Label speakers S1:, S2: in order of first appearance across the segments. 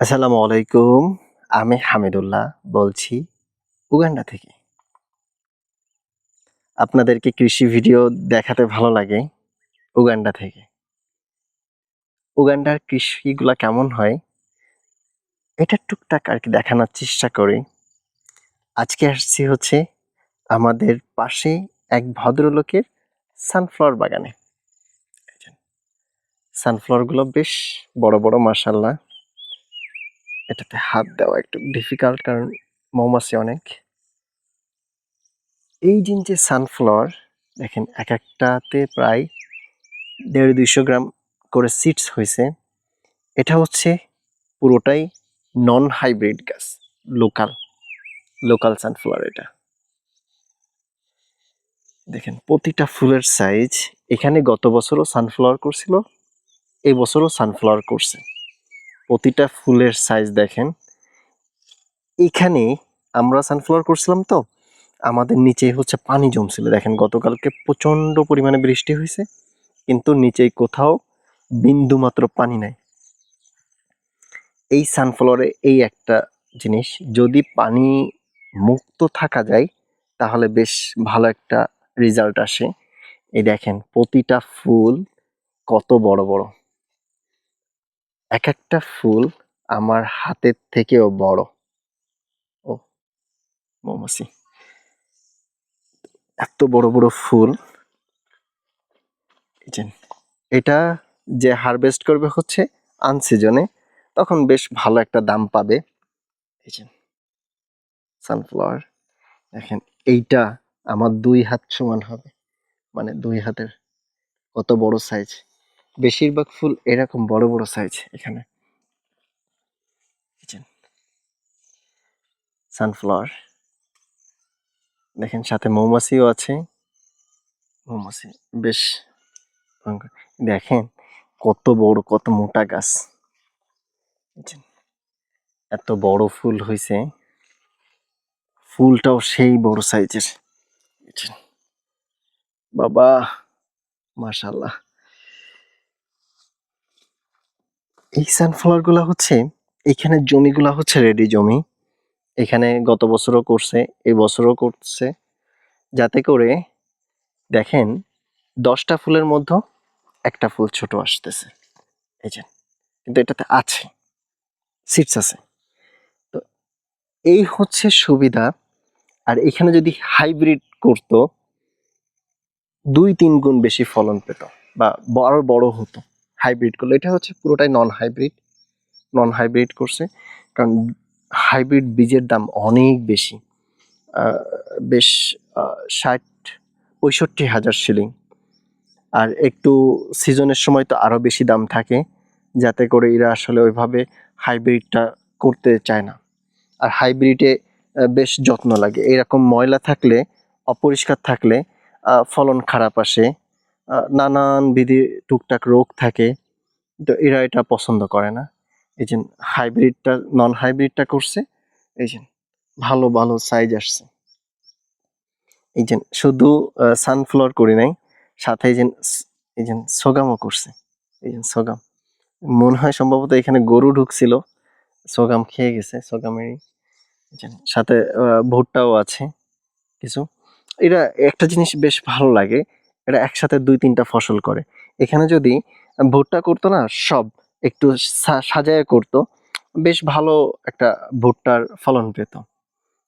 S1: আসসালামু আলাইকুম, আমি হামিদুল্লাহ বলছি উগান্ডা থেকে। আপনাদেরকে কৃষি ভিডিও দেখাতে ভালো লাগে উগান্ডা থেকে। উগান্ডার কৃষিগুলা কেমন হয়, এটা টুকটাক আর কি দেখানোর চেষ্টা করি। আজকে আসছি হচ্ছে আমাদের পাশে এক ভদ্রলোকের সানফ্লাওয়ার বাগানে। সানফ্লাওয়ারগুলো বেশ বড় বড় মাসাল্লাহ এটাতে হাত দেওয়া একটু ডিফিকাল্ট কারণ মৌমাছি অনেক। এই দিন যে সানফ্লাওয়ার দেখেন এক একটাতে প্রায় দেড় দুইশো গ্রাম করে সিডস হয়েছে এটা হচ্ছে পুরোটাই নন হাইব্রিড গাছ লোকাল লোকাল সানফ্লাওয়ার এটা। দেখেন প্রতিটা ফুলের সাইজ এখানে গত বছরও সানফ্লাওয়ার করছিল, এবছরও সানফ্লাওয়ার করছে। প্রতিটা ফুলের সাইজ দেখেন। এখানে আমরা সানফ্লাওয়ার করছিলাম তো, আমাদের নিচে হচ্ছে পানি জমছিল। দেখেন গতকালকে প্রচণ্ড পরিমাণে বৃষ্টি হয়েছে, কিন্তু নিচে কোথাও বিন্দু মাত্র পানি নাই। এই সানফ্লাওয়ারে এই একটা জিনিস, যদি পানি মুক্ত থাকা যায়, তাহলে বেশ ভালো একটা রেজাল্ট আসে। এই দেখেন, প্রতিটা ফুল কত বড় বড়। এক একটা ফুল আমার হাতের থেকেও বড়। ও, মৌমাছি। এত বড় বড় ফুল। এটা যে হারভেস্ট করবে হচ্ছে আনসিজনে তখন বেশ ভালো একটা দাম পাবে। সানফ্লাওয়ার দেখেন, এইটা আমার দুই হাত সমান হবে। মানে দুই হাতের কত বড় সাইজ বেশিরভাগ ফুল এরকম বড় বড় সাইজ এখানে। সানফ্লাওয়ার দেখেন, সাথে মৌমাছিও আছে। মৌমাছি বেশ দেখেন, কত বড়, কত মোটা গাছ। এত বড় ফুল হয়েছে ফুলটাও সেই বড় সাইজের? বাবা মাশাল্লাহ এই সানফ্লাওয়ারগুলা হচ্ছে, এখানে জমিগুলা হচ্ছে রেডি জমি। এখানে গত বছরও করছে, এই বছরও করছে। যাতে করে দেখেন, দশটা ফুলের মধ্যে একটা ফুল ছোট আসতেছে। এই যে, কিন্তু এটাতে আছে সিটস আছে। তো এই হচ্ছে সুবিধা। আর এখানে যদি হাইব্রিড করতো, দুই তিন গুণ বেশি ফলন পেত বা বড় বড় হতো। হাইব্রিড করলে। এটা হচ্ছে পুরোটাই নন হাইব্রিড নন হাইব্রিড করছে। কারণ হাইব্রিড বীজের দাম অনেক বেশি। বেশ ষাট, পঁয়ষট্টি হাজার শিলিং আর একটু সিজনের সময় তো আরও বেশি দাম থাকে, যাতে করে এরা আসলে ওইভাবে হাইব্রিডটা করতে চায় না। আর হাইব্রিডে বেশ যত্ন লাগে। এরকম ময়লা থাকলে, অপরিষ্কার থাকলে ফলন খারাপ আসে। নানান বিধি টুকটাক রোগ থাকে, তো এরা এটা পছন্দ করে না। এই যে হাইব্রিডটা, নন হাইব্রিডটা করছে, এই যে ভালো ভালো সাইজ আসছে। এই যে শুধু সানফ্লাওয়ার করি নাই, সাথে এই যে এই যে সোগামও করছে। এই যে সোগাম মনে হয় সম্ভবত এখানে গরু ঢুকছিল সোগাম খেয়ে গেছে সোগামেরই সাথে ভুট্টাও আছে কিছু। এটা একটা জিনিস বেশ ভালো লাগে এটা একসাথে দুই, তিনটা ফসল করে। এখানে যদি ভুট্টা করতো না, সব একটু সাজায় করতো, বেশ ভালো একটা ভুট্টার ফলন পেত।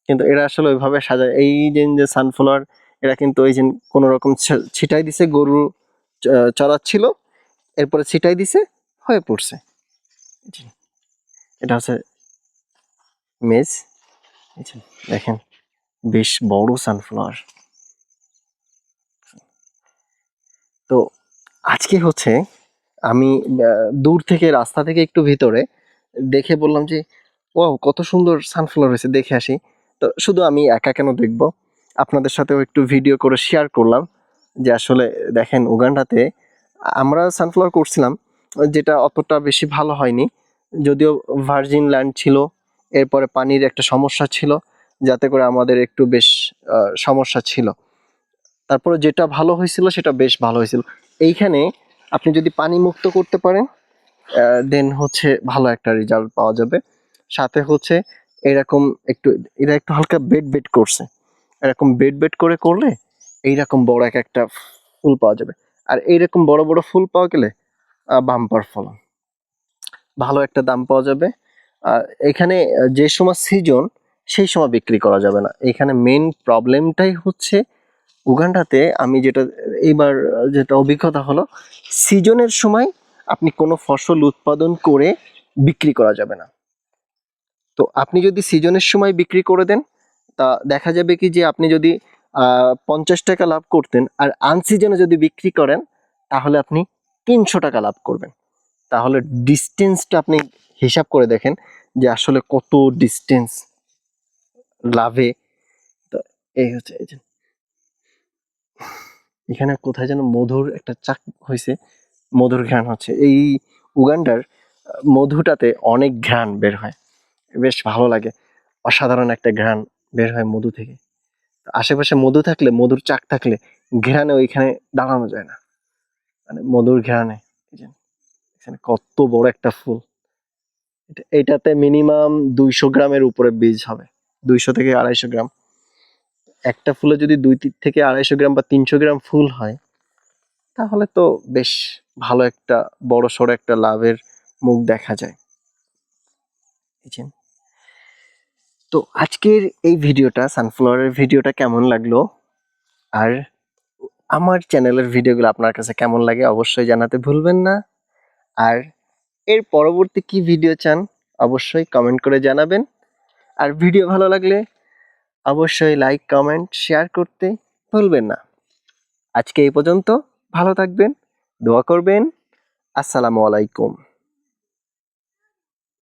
S1: কিন্তু এরা আসলে ওইভাবে সাজায়, এই যে যে সানফ্লাওয়ার এরা কিন্তু ওই যে কোনো রকম ছিটাই দিছে, গরু চড়াচ্ছিল, এরপরে ছিটাই দিছে, হয়ে পড়ছে। এটা হচ্ছে মেজ। দেখেন, বেশ বড় সানফ্লাওয়ার তো আজকে হচ্ছে আমি দূর থেকে, রাস্তা থেকে একটু ভিতরে দেখে বললাম যে ও কত সুন্দর সানফ্লাওয়ার হয়েছে, দেখে আসি। তো শুধু আমি একা কেন দেখব? আপনাদের সাথেও একটু ভিডিও করে শেয়ার করলাম যে আসলে দেখেন, উগান্ডাতে আমরা সানফ্লাওয়ার করছিলাম, যেটা অতটা বেশি ভালো হয়নি। যদিও ভার্জিন ল্যান্ড ছিল, এরপরে পানির একটা সমস্যা ছিল, যাতে করে আমাদের একটু বেশ সমস্যা ছিল। তারপরে যেটা ভালো হয়েছিল, সেটা বেশ ভালো হয়েছিল। এইখানে আপনি যদি পানি মুক্ত করতে পারেন দেন হচ্ছে ভালো একটা রেজাল্ট পাওয়া যাবে। সাথে হচ্ছে এরকম একটু, এরা একটু হালকা বেড বেড করছে। এরকম বেড বেড করে করলে এইরকম বড় এক একটা ফুল পাওয়া যাবে। আর এইরকম বড় বড় ফুল পাওয়া গেলে বাম্পার ফলন। ভালো একটা দাম পাওয়া যাবে। আর এখানে যে সময় সিজন সেই সময় বিক্রি করা যাবে না। এখানে মেন প্রবলেমটাই হচ্ছে উগান্ডাতে আমি যেটা, এইবার যেটা অভিজ্ঞতা হলো, সিজনের সময় আপনি কোনো ফসল উৎপাদন করে বিক্রি করা যাবে না। তো আপনি যদি সিজনের সময় বিক্রি করে দেন, তা দেখা যাবে কি যে আপনি যদি পঞ্চাশ টাকা লাভ করতেন আর আনসিজনে যদি বিক্রি করেন, তাহলে আপনি তিনশো টাকা লাভ করবেন। তাহলে ডিস্টেন্সটা আপনি হিসাব করে দেখেন যে আসলে কত ডিস্টেন্স লাভে। তো এই হচ্ছে, এই এখানে কোথায় যেন মধুর একটা চাক হয়েছে মধুর ঘ্রাণ হচ্ছে। এই উগান্ডার মধুটাতে অনেক ঘ্রাণ বের হয়। বেশ ভালো লাগে। অসাধারণ একটা ঘ্রাণ বের হয় মধু থেকে। আশেপাশে মধু থাকলে, মধুর চাক থাকলে ঘ্রাণে ওইখানে দাঁড়ানো যায় না। মানে মধুর ঘ্রাণে এখানে কত বড় একটা ফুল। এটাতে মিনিমাম দুইশো গ্রামের উপরে বীজ হবে। দুইশো থেকে আড়াইশো গ্রাম। একটা ফুলে যদি দুই থেকে আড়াইশো গ্রাম বা তিনশো গ্রাম ফুল হয়, তাহলে তো বেশ ভালো একটা, বড় সড়ো একটা লাভের মুখ দেখা যায়? তো আজকের এই ভিডিওটা, সানফ্লাওয়ারের ভিডিওটা কেমন লাগল? আর আমার চ্যানেলের ভিডিওগুলো আপনার কাছে কেমন লাগে অবশ্যই জানাতে ভুলবেন না। আর এর পরবর্তী কি ভিডিও চান, অবশ্যই কমেন্ট করে জানাবেন। আর ভিডিও ভালো লাগলে অবশ্যই লাইক কমেন্ট শেয়ার করতে ভুলবেন না। আজকে এই পর্যন্ত ভালো থাকবেন, দোয়া করবেন। আসসালামু আলাইকুম।